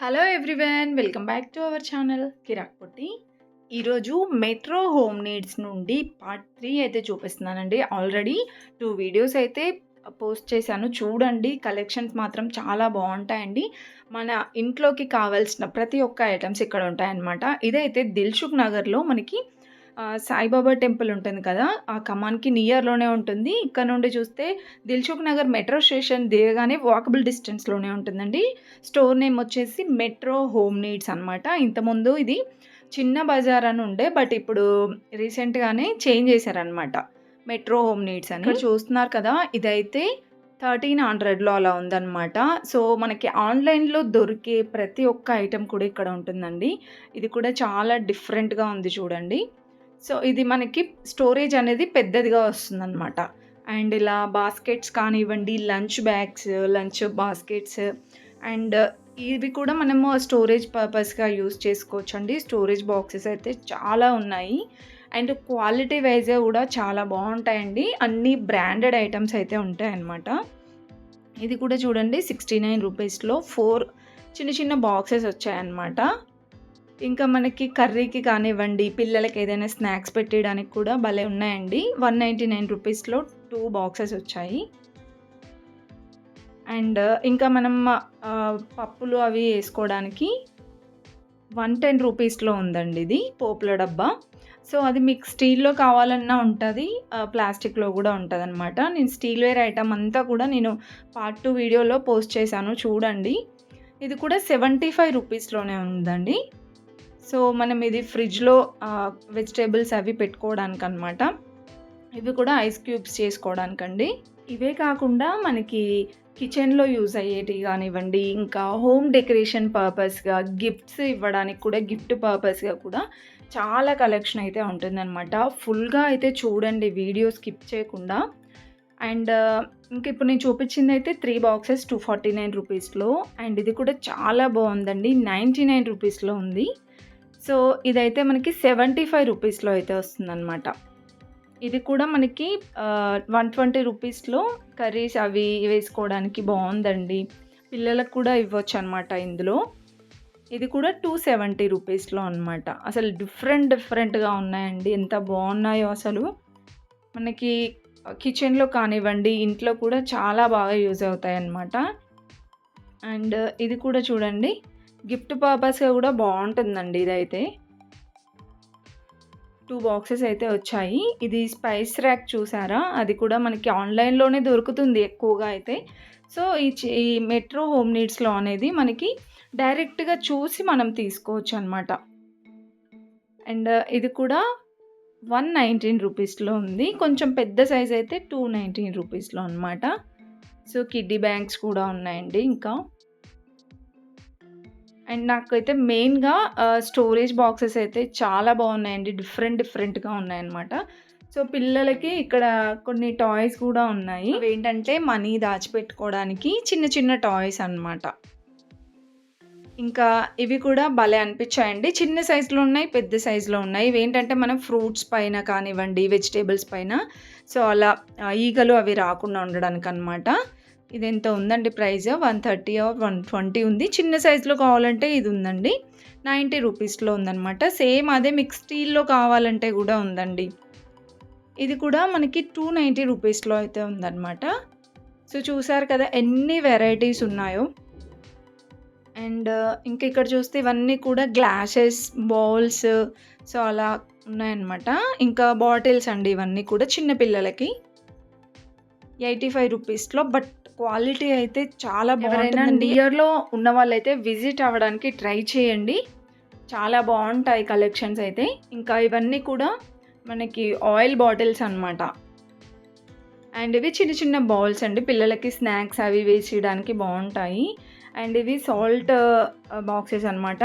Hello everyone welcome back to our channel Kirak Potti ఈరోజు metro home needs నుండి part three అయితే చూపిస్తున్నానండి. Already two videos అయితే post చేశాను. చూడండి కలెక్షన్స్ మాత్రం చాలా బాగుంటాయండి. మన ఇంట్లోకి కావాల్సిన ప్రతి ఒక్క ఐటమ్స్ ఇక్కడ ఉంటాయన్నమాట. ఇదైతే దిల్సుఖ్ నగర్లో మనకి సాయిబాబా టెంపుల్ ఉంటుంది కదా ఆ కమాన్కి నియర్లోనే ఉంటుంది. ఇక్కడ నుండి చూస్తే దిల్సుఖ్ నగర్ మెట్రో స్టేషన్ దిగగానే వాకబుల్ డిస్టెన్స్లోనే ఉంటుందండి. స్టోర్ నేమ్ వచ్చేసి మెట్రో హోమ్ నీడ్స్ అనమాట ఇంతకుముందు ఇది చిన్న బజార్ అని ఉండే బట్ ఇప్పుడు రీసెంట్గానే చేంజ్ చేశారనమాట మెట్రో హోమ్ నీడ్స్ అని. చూస్తున్నారు కదా ఇదైతే థర్టీన్ హండ్రెడ్లో అలా ఉందన్నమాట. సో మనకి ఆన్లైన్లో దొరికే ప్రతి ఒక్క ఐటెం కూడా ఇక్కడ ఉంటుందండి. ఇది కూడా చాలా డిఫరెంట్గా ఉంది చూడండి. సో ఇది మనకి స్టోరేజ్ అనేది పెద్దదిగా వస్తుందన్నమాట. అండ్ ఇలా బాస్కెట్స్ కానివ్వండి lunch bags lunch baskets and ఇవి కూడా మనము స్టోరేజ్ పర్పస్గా యూస్ చేసుకోవచ్చు అండి స్టోరేజ్ బాక్సెస్ అయితే చాలా ఉన్నాయి. అండ్ క్వాలిటీ వైజ్ కూడా చాలా బాగుంటాయండి. అన్ని బ్రాండెడ్ ఐటమ్స్ అయితే ఉంటాయన్నమాట. ఇది కూడా చూడండి సిక్స్టీ నైన్ రూపీస్లో ఫోర్ చిన్న చిన్న బాక్సెస్ వచ్చాయన్నమాట. ఇంకా మనకి కర్రీకి కానివ్వండి పిల్లలకి ఏదైనా స్నాక్స్ పెట్టడానికి కూడా భలే ఉన్నాయండి. వన్ నైంటీ నైన్ రూపీస్లో టూ బాక్సెస్ వచ్చాయి. అండ్ ఇంకా మనం పప్పులు అవి వేసుకోవడానికి వన్ టెన్ రూపీస్లో ఉందండి ఇది పోపుల డబ్బా. సో అది మీకు స్టీల్లో కావాలన్నా ఉంటుంది ప్లాస్టిక్లో కూడా ఉంటుంది అనమాట నేను స్టీల్ వేర్ ఐటమ్ అంతా కూడా నేను పార్ట్ టూ వీడియోలో పోస్ట్ చేశాను చూడండి. ఇది కూడా సెవెంటీ ఫైవ్ రూపీస్లోనే ఉందండి. సో మనం ఇది ఫ్రిడ్జ్లో వెజిటేబుల్స్ అవి పెట్టుకోవడానికి అనమాట ఇవి కూడా ఐస్ క్యూబ్స్ చేసుకోవడానికండి. ఇవే కాకుండా మనకి కిచెన్లో యూజ్ అయ్యేటివి కానివ్వండి ఇంకా హోమ్ డెకరేషన్ పర్పస్గా గిఫ్ట్స్ ఇవ్వడానికి కూడా గిఫ్ట్ పర్పస్గా కూడా చాలా కలెక్షన్ అయితే ఉంటుందన్నమాట. ఫుల్గా అయితే చూడండి వీడియో స్కిప్ చేయకుండా. అండ్ ఇంకా ఇప్పుడు నేను చూపించింది అయితే three boxes two forty nine రూపీస్లో. అండ్ ఇది కూడా చాలా బాగుందండి. నైంటీ నైన్ రూపీస్లో ఉంది. సో ఇదైతే మనకి సెవెంటీ ఫైవ్ రూపీస్లో అయితే వస్తుందన్నమాట. ఇది కూడా మనకి వన్ ట్వంటీ రూపీస్లో కర్రీస్ అవి వేసుకోవడానికి బాగుందండి. పిల్లలకు కూడా ఇవ్వచ్చు అనమాట ఇందులో. ఇది కూడా టూ సెవెంటీ రూపీస్లో అనమాట అసలు డిఫరెంట్ డిఫరెంట్గా ఉన్నాయండి. ఎంత బాగున్నాయో అసలు. మనకి కిచెన్లో కానివ్వండి ఇంట్లో కూడా చాలా బాగా యూజ్ అవుతాయి అన్నమాట అండ్ ఇది కూడా చూడండి. గిఫ్ట్ పర్పస్గా కూడా బాగుంటుందండి ఇదైతే. టూ బాక్సెస్ అయితే వచ్చాయి. ఇది స్పైస్ ర్యాక్ చూసారా? అది కూడా మనకి ఆన్లైన్లోనే దొరుకుతుంది ఎక్కువగా అయితే. సో ఈ ఈ మెట్రో హోమ్ నీడ్స్లో అనేది మనకి డైరెక్ట్గా చూసి మనం తీసుకోవచ్చు అనమాట అండ్ ఇది కూడా వన్ నైన్టీన్ రూపీస్లో ఉంది. కొంచెం పెద్ద సైజ్ అయితే టూ నైన్టీన్ రూపీస్లో అనమాట. సో కిడ్డీ బ్యాంక్స్ కూడా ఉన్నాయండి ఇంకా. అండ్ నాకైతే మెయిన్గా స్టోరేజ్ బాక్సెస్ అయితే చాలా బాగున్నాయండి. డిఫరెంట్ డిఫరెంట్గా ఉన్నాయన్నమాట. సో పిల్లలకి ఇక్కడ కొన్ని టాయ్స్ కూడా ఉన్నాయి. ఏంటంటే మనీ దాచిపెట్టుకోవడానికి చిన్న చిన్న టాయ్స్ అన్నమాట. ఇంకా ఇవి కూడా భలే అనిపించాయండి. చిన్న సైజులో ఉన్నాయి పెద్ద సైజులో ఉన్నాయి. ఇవేంటంటే ఏంటంటే మనం ఫ్రూట్స్ పైన కానివ్వండి వెజిటేబుల్స్ పైన. సో అలా ఈగలు అవి రాకుండా ఉండడానికి అనమాట ఇది ఎంత ఉందండి price? One thirty one twenty ఉంది. చిన్న సైజులో కావాలంటే ఇది ఉందండి. నైంటీ రూపీస్లో ఉందన్నమాట. సేమ్ అదే మీకు స్టీల్లో కావాలంటే కూడా ఉందండి. ఇది కూడా మనకి టూ నైంటీ రూపీస్లో అయితే ఉందన్నమాట. సో చూసారు కదా ఎన్ని వెరైటీస్ ఉన్నాయో. అండ్ ఇంకా ఇక్కడ చూస్తే ఇవన్నీ కూడా గ్లాసెస్ బౌల్స్ సో అలా ఉన్నాయన్నమాట. ఇంకా బాటిల్స్ అండి ఇవన్నీ కూడా చిన్న పిల్లలకి. ఎయిటీ ఫైవ్ రూపీస్లో బట్ క్వాలిటీ అయితే చాలా ఎవరైనా నియర్లో ఉన్న వాళ్ళైతే విజిట్ అవ్వడానికి ట్రై చేయండి. చాలా బాగుంటాయి కలెక్షన్స్ అయితే. ఇంకా ఇవన్నీ కూడా మనకి ఆయిల్ బాటిల్స్ అన్నమాట. అండ్ ఇవి చిన్న చిన్న బౌల్స్ అండి. పిల్లలకి స్నాక్స్ అవి వేసేయడానికి బాగుంటాయి. అండ్ ఇవి సాల్ట్ బాక్సెస్ అనమాట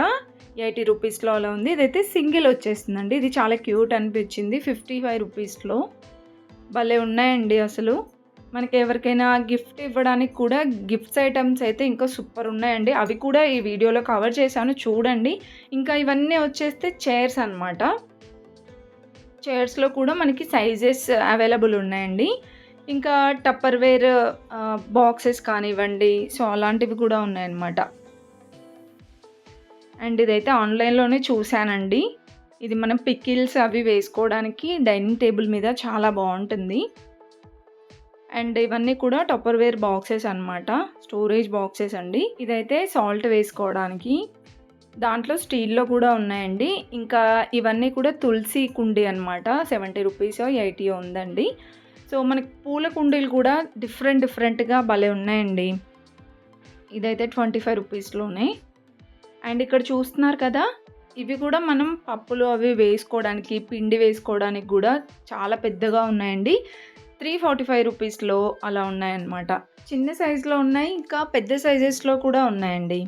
ఎయిటీ రూపీస్లో అలా ఉంది. ఇదైతే సింగిల్ వచ్చేస్తుందండి. ఇది చాలా క్యూట్ అనిపించింది. ఫిఫ్టీ ఫైవ్ రూపీస్లో. భలే ఉన్నాయండి అసలు. మనకి ఎవరికైనా గిఫ్ట్ ఇవ్వడానికి కూడా గిఫ్ట్స్ ఐటమ్స్ అయితే ఇంకా సూపర్ ఉన్నాయండి. అవి కూడా ఈ వీడియోలో కవర్ చేశాను చూడండి. ఇంకా ఇవన్నీ వచ్చేస్తే చైర్స్ అనమాట చైర్స్లో కూడా మనకి సైజెస్ అవైలబుల్ ఉన్నాయండి. ఇంకా టప్పర్వేర్ బాక్సెస్ కానివ్వండి సో అలాంటివి కూడా ఉన్నాయన్నమాట. అండ్ ఇదైతే ఆన్లైన్లోనే చూశానండి. ఇది మనం పికిల్స్ అవి వేసుకోవడానికి డైనింగ్ టేబుల్ మీద చాలా బాగుంటుంది. అండ్ ఇవన్నీ కూడా టప్పర్వేర్ బాక్సెస్ అనమాట స్టోరేజ్ బాక్సెస్ అండి. ఇదైతే సాల్ట్ వేసుకోవడానికి. దాంట్లో స్టీల్లో కూడా ఉన్నాయండి. ఇంకా ఇవన్నీ కూడా తులసి కుండీ అనమాట సెవెంటీ రూపీస్ ఎయిటీ ఉందండి. సో మనకి పూల కుండీలు కూడా డిఫరెంట్ డిఫరెంట్గా భలే ఉన్నాయండి. ఇదైతే ట్వంటీ ఫైవ్ రూపీస్లోనే అండ్ ఇక్కడ చూస్తున్నారు కదా ఇవి కూడా మనం పప్పులు అవి వేసుకోవడానికి పిండి వేసుకోవడానికి కూడా చాలా పెద్దగా ఉన్నాయండి. త్రీ ఫార్టీ ఫైవ్ రూపీస్లో అలా ఉన్నాయన్నమాట. చిన్న సైజులో ఉన్నాయి ఇంకా పెద్ద సైజెస్లో కూడా ఉన్నాయండి.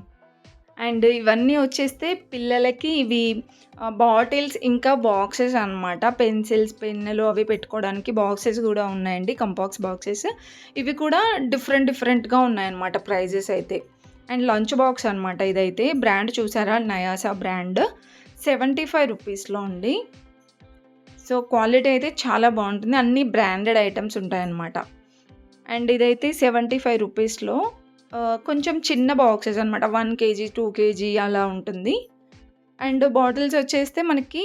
అండ్ ఇవన్నీ వచ్చేస్తే పిల్లలకి ఇవి బాటిల్స్ ఇంకా బాక్సెస్ అనమాట పెన్సిల్స్ పెన్నులు అవి పెట్టుకోవడానికి బాక్సెస్ కూడా ఉన్నాయండి కంపాక్స్ బాక్సెస్. ఇవి కూడా డిఫరెంట్ డిఫరెంట్గా ఉన్నాయన్నమాట ప్రైజెస్ అయితే. అండ్ లంచ్ బాక్స్ అనమాట ఇదైతే. బ్రాండ్ చూసారా? నయాసా బ్రాండ్. సెవెంటీ ఫైవ్ రూపీస్లో ఉంది సో క్వాలిటీ అయితే చాలా బాగుంటుంది. అన్ని బ్రాండెడ్ ఐటమ్స్ ఉంటాయన్నమాట. అండ్ ఇదైతే సెవెంటీ ఫైవ్ రూపీస్లో కొంచెం చిన్న బాక్సెస్ అనమాట వన్ కేజీ టూ కేజీ అలా ఉంటుంది. అండ్ బాటిల్స్ వచ్చేస్తే మనకి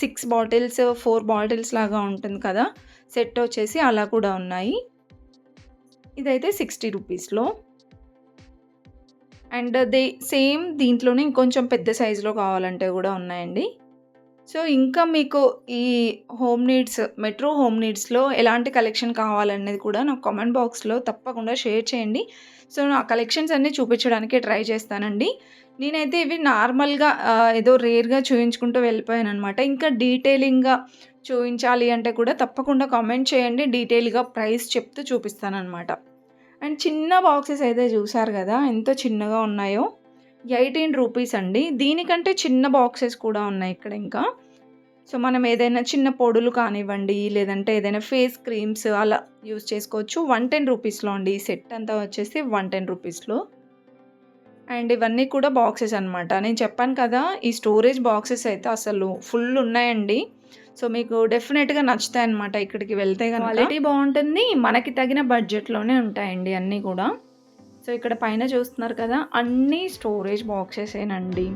సిక్స్ బాటిల్స్ ఫోర్ బాటిల్స్ లాగా ఉంటుంది కదా. సెట్ వచ్చేసి అలా కూడా ఉన్నాయి. ఇదైతే సిక్స్టీ రూపీస్లో. అండ్ దే సేమ్ దీంట్లోనే ఇంకొంచెం పెద్ద సైజులో కావాలంటే కూడా ఉన్నాయండి. సో ఇంకా మీకు ఈ హోమ్ నీడ్స్ మెట్రో హోమ్ నీడ్స్లో ఎలాంటి కలెక్షన్ కావాలనేది కూడా నాకు కామెంట్ బాక్స్లో తప్పకుండా షేర్ చేయండి. సో నా కలెక్షన్స్ అన్నీ చూపించడానికి ట్రై చేస్తానండి. నేనైతే ఇవి నార్మల్గా ఏదో రేర్గా చూపించుకుంటూ వెళ్ళిపోయాను అనమాట ఇంకా డీటెయిలింగ్గా చూపించాలి అంటే కూడా తప్పకుండా కామెంట్ చేయండి. డీటెయిల్గా ప్రైస్ చెప్తూ చూపిస్తానమాట అండ్ చిన్న బాక్సెస్ అయితే చూసారు కదా ఎంత చిన్నగా ఉన్నాయో. ఎయిటీన్ రూపీస్ అండి. దీనికంటే చిన్న బాక్సెస్ కూడా ఉన్నాయి ఇక్కడ ఇంకా. సో మనం ఏదైనా చిన్న పొడులు కానివ్వండి లేదంటే ఏదైనా ఫేస్ క్రీమ్స్ అలా యూజ్ చేసుకోవచ్చు. వన్ టెన్ రూపీస్లో అండి. ఈ సెట్ అంతా వచ్చేసి వన్ టెన్ రూపీస్లో. అండ్ ఇవన్నీ కూడా బాక్సెస్ అనమాట నేను చెప్పాను కదా ఈ స్టోరేజ్ బాక్సెస్ అయితే అసలు ఫుల్ ఉన్నాయండి. సో మీకు డెఫినెట్గా నచ్చుతాయి అనమాట ఇక్కడికి వెళ్తే కనుక క్వాలిటీ బాగుంటుంది. మనకి తగిన బడ్జెట్లోనే ఉంటాయండి అన్నీ కూడా. సో ఇక్కడ పైన చూస్తున్నారు కదా అన్నీ స్టోరేజ్ బాక్సెసేనండి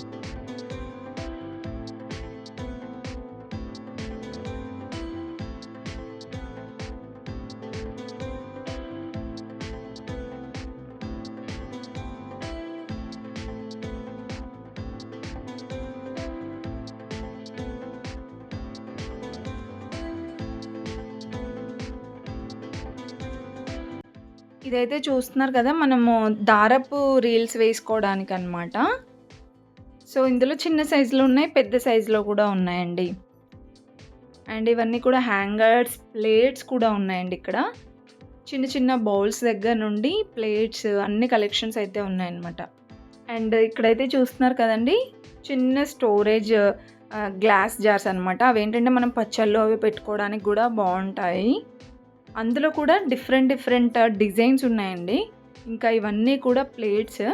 ఇదైతే చూస్తున్నారు కదా మనము దారపు రీల్స్ వేసుకోవడానికి అనమాట సో ఇందులో చిన్న సైజులో ఉన్నాయి పెద్ద సైజులో కూడా ఉన్నాయండి. అండ్ ఇవన్నీ కూడా హ్యాంగర్స్ ప్లేట్స్ కూడా ఉన్నాయండి ఇక్కడ. చిన్న చిన్న బౌల్స్ దగ్గర నుండి ప్లేట్స్ అన్ని కలెక్షన్స్ అయితే ఉన్నాయన్నమాట. అండ్ ఇక్కడైతే చూస్తున్నారు కదండి చిన్న స్టోరేజ్ గ్లాస్ జార్స్ అనమాట అవేంటంటే మనం పచ్చళ్ళు అవి పెట్టుకోవడానికి కూడా బాగుంటాయి. అందులో కూడా డిఫరెంట్ డిఫరెంట్ డిజైన్స్ ఉన్నాయండి. ఇంకా ఇవన్నీ కూడా ప్లేట్స్.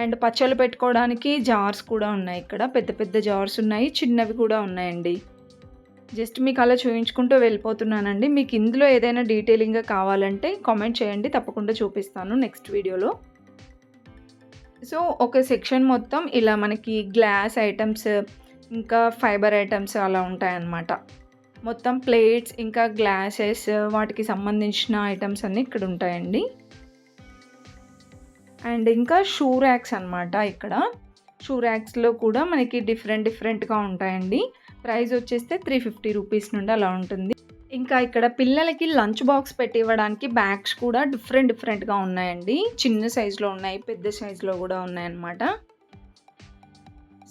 అండ్ పచ్చళ్ళు పెట్టుకోవడానికి జార్స్ కూడా ఉన్నాయి ఇక్కడ. పెద్ద పెద్ద జార్స్ ఉన్నాయి. చిన్నవి కూడా ఉన్నాయండి. జస్ట్ మీకు అలా చూపించుకుంటూ వెళ్ళిపోతున్నానండి. మీకు ఇందులో ఏదైనా డీటెయిలింగ్గా కావాలంటే కామెంట్ చేయండి. తప్పకుండా చూపిస్తాను నెక్స్ట్ వీడియోలో సో ఒక సెక్షన్ మొత్తం ఇలా మనకి గ్లాస్ ఐటమ్స్ ఇంకా ఫైబర్ ఐటమ్స్ అలా ఉంటాయన్నమాట. మొత్తం ప్లేట్స్ ఇంకా గ్లాసెస్ వాటికి సంబంధించిన ఐటమ్స్ అన్నీ ఇక్కడ ఉంటాయండి. అండ్ ఇంకా షూ ర్యాక్స్ అనమాట ఇక్కడ. షూ ర్యాక్స్లో కూడా మనకి డిఫరెంట్ డిఫరెంట్గా ఉంటాయండి. ప్రైస్ వచ్చేస్తే త్రీ ఫిఫ్టీ రూపీస్ నుండి అలా ఉంటుంది. ఇంకా ఇక్కడ పిల్లలకి లంచ్ బాక్స్ పెట్టి ఇవ్వడానికి బ్యాగ్స్ కూడా డిఫరెంట్ డిఫరెంట్గా ఉన్నాయండి. చిన్న సైజులో ఉన్నాయి పెద్ద సైజులో కూడా ఉన్నాయన్నమాట.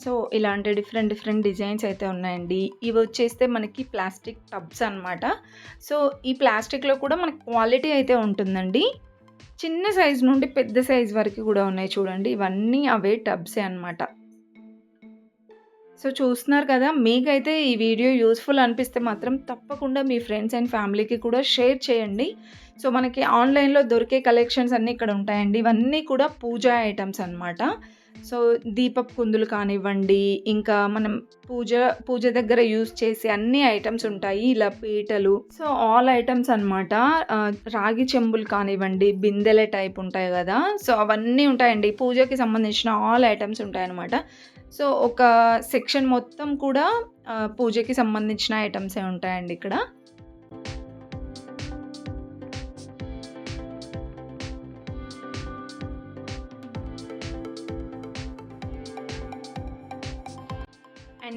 సో ఇలాంటి డిఫరెంట్ డిఫరెంట్ డిజైన్స్ అయితే ఉన్నాయండి. ఇవి వచ్చేస్తే మనకి ప్లాస్టిక్ టబ్స్ అనమాట సో ఈ ప్లాస్టిక్లో కూడా మనకి క్వాలిటీ అయితే ఉంటుందండి. చిన్న సైజ్ నుండి పెద్ద సైజ్ వరకు కూడా ఉన్నాయి చూడండి. ఇవన్నీ అవే టబ్సే అనమాట సో చూస్తున్నారు కదా మీకైతే ఈ వీడియో యూస్ఫుల్ అనిపిస్తే మాత్రం తప్పకుండా మీ ఫ్రెండ్స్ అండ్ ఫ్యామిలీకి కూడా షేర్ చేయండి. సో మనకి ఆన్‌లైన్‌లో దొరికే కలెక్షన్స్ అన్నీ ఇక్కడ ఉంటాయండి. ఇవన్నీ కూడా పూజా ఐటమ్స్ అనమాట. సో దీపపు కుందులు కానివ్వండి, ఇంకా మనం పూజ పూజ దగ్గర యూజ్ చేసే అన్ని ఐటమ్స్ ఉంటాయి. ఇలా పీటలు సో ఆల్ ఐటమ్స్ అనమాట. రాగి చెంబులు కానివ్వండి, బిందెల టైప్ ఉంటాయి కదా సో అవన్నీ ఉంటాయండి. పూజకి సంబంధించిన ఆల్ ఐటమ్స్ ఉంటాయి అనమాట సో ఒక సెక్షన్ మొత్తం కూడా పూజకి సంబంధించిన ఐటమ్సే ఉంటాయండి ఇక్కడ.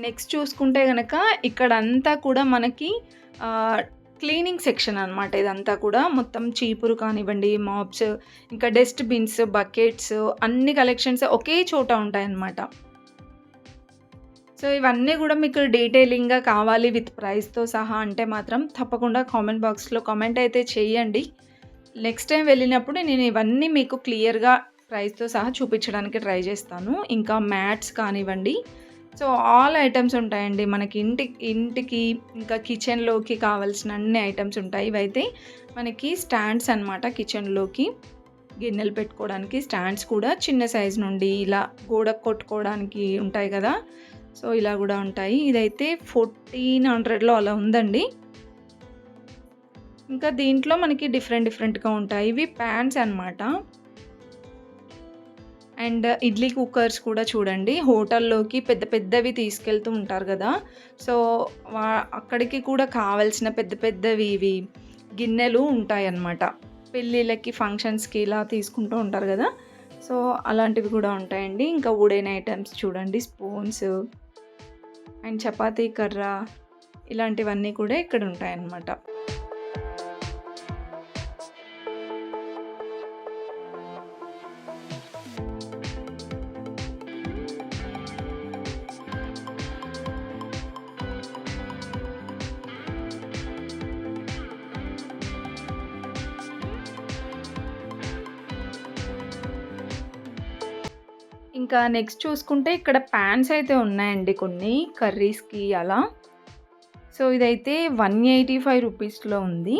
నెక్స్ట్ చూసుకుంటే గనక ఇక్కడంతా కూడా మనకి క్లీనింగ్ సెక్షన్ అనమాట ఇదంతా కూడా. మొత్తం చీపురు కానివ్వండి, మాప్స్, ఇంకా డస్ట్ బిన్స్, బకెట్స్ అన్ని కలెక్షన్స్ ఒకే చోట ఉంటాయన్నమాట. సో ఇవన్నీ కూడా మీకు డీటెయిలింగ్‌గా కావాలి విత్ ప్రైస్‌తో సహా అంటే మాత్రం తప్పకుండా కామెంట్ బాక్స్‌లో కామెంట్ అయితే చేయండి. నెక్స్ట్ టైం వెళ్ళినప్పుడు నేను ఇవన్నీ మీకు క్లియర్‌గా ప్రైస్‌తో సహా చూపించడానికి ట్రై చేస్తాను. ఇంకా మ్యాట్స్ కానివ్వండి, సో ఆల్ ఐటమ్స్ ఉంటాయండి. మనకి ఇంటి ఇంటికి ఇంకా కిచెన్‌లోకి కావాల్సిన అన్ని ఐటమ్స్ ఉంటాయి. ఇవైతే మనకి స్టాండ్స్ అనమాట కిచెన్‌లోకి. గిన్నెలు పెట్టుకోవడానికి స్టాండ్స్ కూడా చిన్న సైజ్ నుండి ఇలా గోడకు కొట్టుకోవడానికి ఉంటాయి కదా సో ఇలా కూడా ఉంటాయి. ఇదైతే 1400లో అలా ఉందండి. ఇంకా దీంట్లో మనకి డిఫరెంట్ డిఫరెంట్‌గా ఉంటాయి. ఇవి ప్యాంట్స్ అనమాట. అండ్ ఇడ్లీ కుక్కర్స్ కూడా చూడండి. హోటల్‌లోకి పెద్ద పెద్దవి తీసుకెళ్తూ ఉంటారు కదా సో వా అక్కడికి కూడా కావాల్సిన పెద్ద పెద్దవి ఇవి గిన్నెలు ఉంటాయన్నమాట. పెళ్ళిళ్ళకి, ఫంక్షన్స్‌కి ఇలా తీసుకుంటూ ఉంటారు కదా సో అలాంటివి కూడా ఉంటాయండి. ఇంకా వుడెన్ ఐటమ్స్ చూడండి స్పూన్స్ అండ్ చపాతీ కర్ర ఇలాంటివన్నీ కూడా ఇక్కడ ఉంటాయన్నమాట. ఇంకా నెక్స్ట్ చూసుకుంటే ఇక్కడ ప్యాన్స్ అయితే ఉన్నాయండి కొన్ని కర్రీస్‌కి అలా. సో ఇదైతే 185 రూపీస్‌లో ఉంది.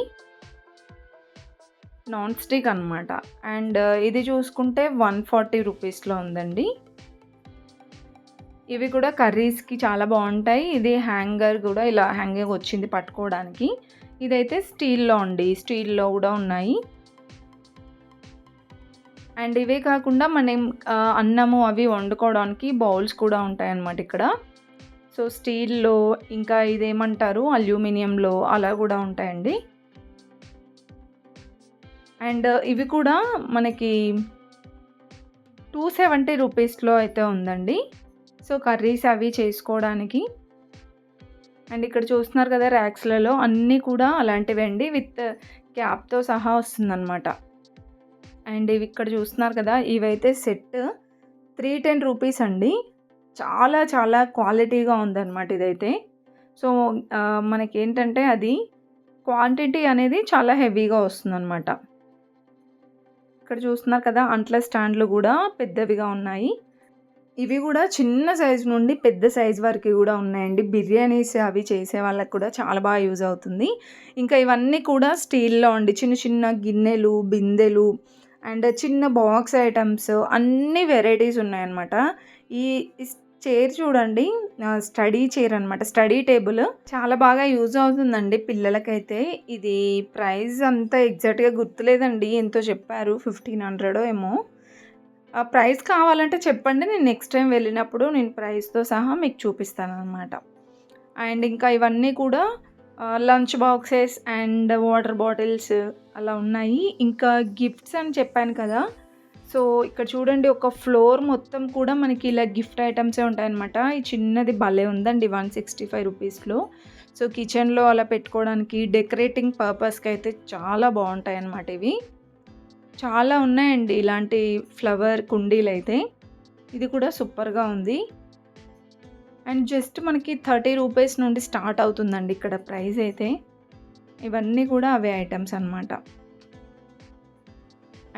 నాన్ స్టిక్ అనమాట. అండ్ ఇది చూసుకుంటే 140 రూపీస్‌లో ఉందండి. ఇవి కూడా కర్రీస్‌కి చాలా బాగుంటాయి ఇది హ్యాంగర్ కూడా ఇలా హ్యాంగింగ్ వచ్చింది పట్టుకోవడానికి. ఇదైతే స్టీల్‌లో అండి. స్టీల్‌లో కూడా ఉన్నాయి. అండ్ ఇవే కాకుండా మనం అన్నము అవి వండుకోవడానికి బౌల్స్ కూడా ఉంటాయన్నమాట ఇక్కడ. సో స్టీల్‌లో ఇంకా ఇదేమంటారు అల్యూమినియంలో అలా కూడా ఉంటాయండి. అండ్ ఇవి కూడా మనకి 270 రూపీస్‌లో అయితే ఉందండి. సో కర్రీస్ అవి చేసుకోవడానికి. అండ్ ఇక్కడ చూస్తున్నారు కదా ర్యాక్స్‌లలో అన్నీ కూడా అలాంటివి అండి. విత్ క్యాప్‌తో సహా వస్తుందన్నమాట. అండ్ ఇవి ఇక్కడ చూస్తున్నారు కదా! ఇవైతే సెట్ 310 రూపీస్ అండి. చాలా చాలా క్వాలిటీగా ఉందన్నమాట ఇదైతే. సో మనకేంటంటే అది క్వాంటిటీ అనేది చాలా హెవీగా వస్తుందన్నమాట. ఇక్కడ చూస్తున్నారు కదా! అంట్ల స్టాండ్‌లు కూడా పెద్దవిగా ఉన్నాయి. ఇవి కూడా చిన్న సైజ్ నుండి పెద్ద సైజ్ వరకు కూడా ఉన్నాయండి. బిర్యానీస్ అవి చేసే వాళ్ళకి కూడా చాలా బాగా యూజ్ అవుతుంది. ఇంకా ఇవన్నీ కూడా స్టీల్‌లో అండి. చిన్న చిన్న గిన్నెలు, బిందెలు అండ్ చిన్న బాక్స్ ఐటమ్స్ అన్ని వెరైటీస్ ఉన్నాయన్నమాట. ఈ స్ చైర్ చూడండి స్టడీ చైర్ అనమాట. స్టడీ టేబుల్ చాలా బాగా యూజ్ అవుతుందండి పిల్లలకైతే. ఇది ప్రైస్ అంతా ఎగ్జాక్ట్‌గా గుర్తులేదండి. ఎంతో చెప్పారు 1500 ఏమో. ఆ ప్రైస్ కావాలంటే చెప్పండి. నేను నెక్స్ట్ టైం వెళ్ళినప్పుడు నేను ప్రైస్‌తో సహా మీకు చూపిస్తాననమాట. అండ్ ఇంకా ఇవన్నీ కూడా lunch boxes and water bottles అలా ఉన్నాయి. ఇంకా గిఫ్ట్స్ అని చెప్పాను కదా! సో ఇక్కడ చూడండి ఒక ఫ్లోర్ మొత్తం కూడా మనకి ఇలా గిఫ్ట్ ఐటమ్సే ఉంటాయన్నమాట. ఈ చిన్నది భలే ఉందండి 165 రూపీస్‌లో. సో కిచెన్‌లో అలా పెట్టుకోవడానికి డెకరేటింగ్ పర్పస్‌కి అయితే చాలా బాగుంటాయి అన్నమాట ఇవి. చాలా ఉన్నాయండి ఇలాంటి ఫ్లవర్ కుండీలు అయితే ఇది కూడా సూపర్‌గా ఉంది. అండ్ జస్ట్ మనకి 30 రూపీస్ నుండి స్టార్ట్ అవుతుందండి ఇక్కడ ప్రైస్ అయితే. ఇవన్నీ కూడా అవే ఐటమ్స్ అనమాట.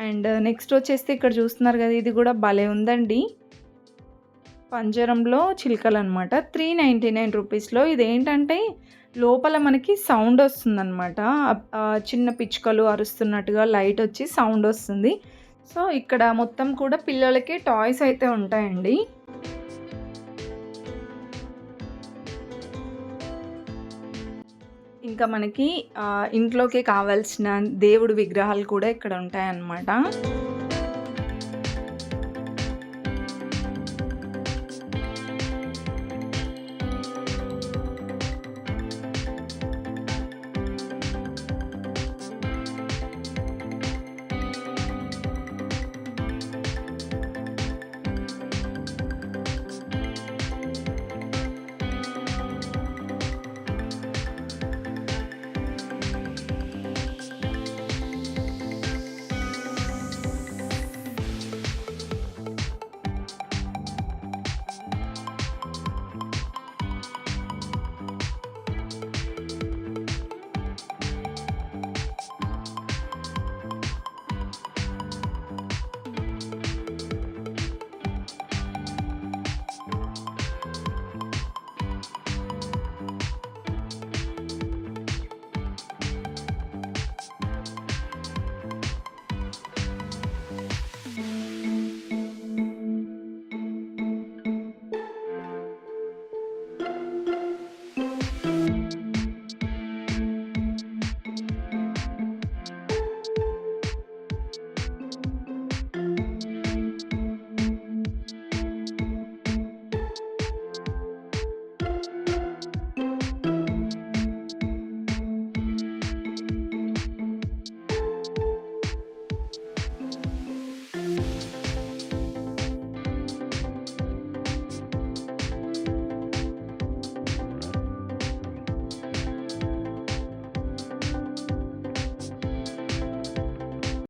అండ్ నెక్స్ట్ వచ్చేస్తే ఇక్కడ చూస్తున్నారు కదా! ఇది కూడా భలే ఉందండి. పంజరంలో చిలుకలు అన్నమాట త్రీ నైంటీ నైన్ రూపీస్‌లో ఇదేంటంటే లోపల మనకి సౌండ్ వస్తుందన్నమాట చిన్న పిచ్చుకలు అరుస్తున్నట్టుగా లైట్ వచ్చి సౌండ్ వస్తుంది సో, ఇక్కడ మొత్తం కూడా పిల్లలకి టాయ్స్ అయితే ఉంటాయండి. ఇంకా మనకి ఇంట్లోకి కావాల్సిన దేవుడి విగ్రహాలు కూడా ఇక్కడ ఉంటాయన్నమాట.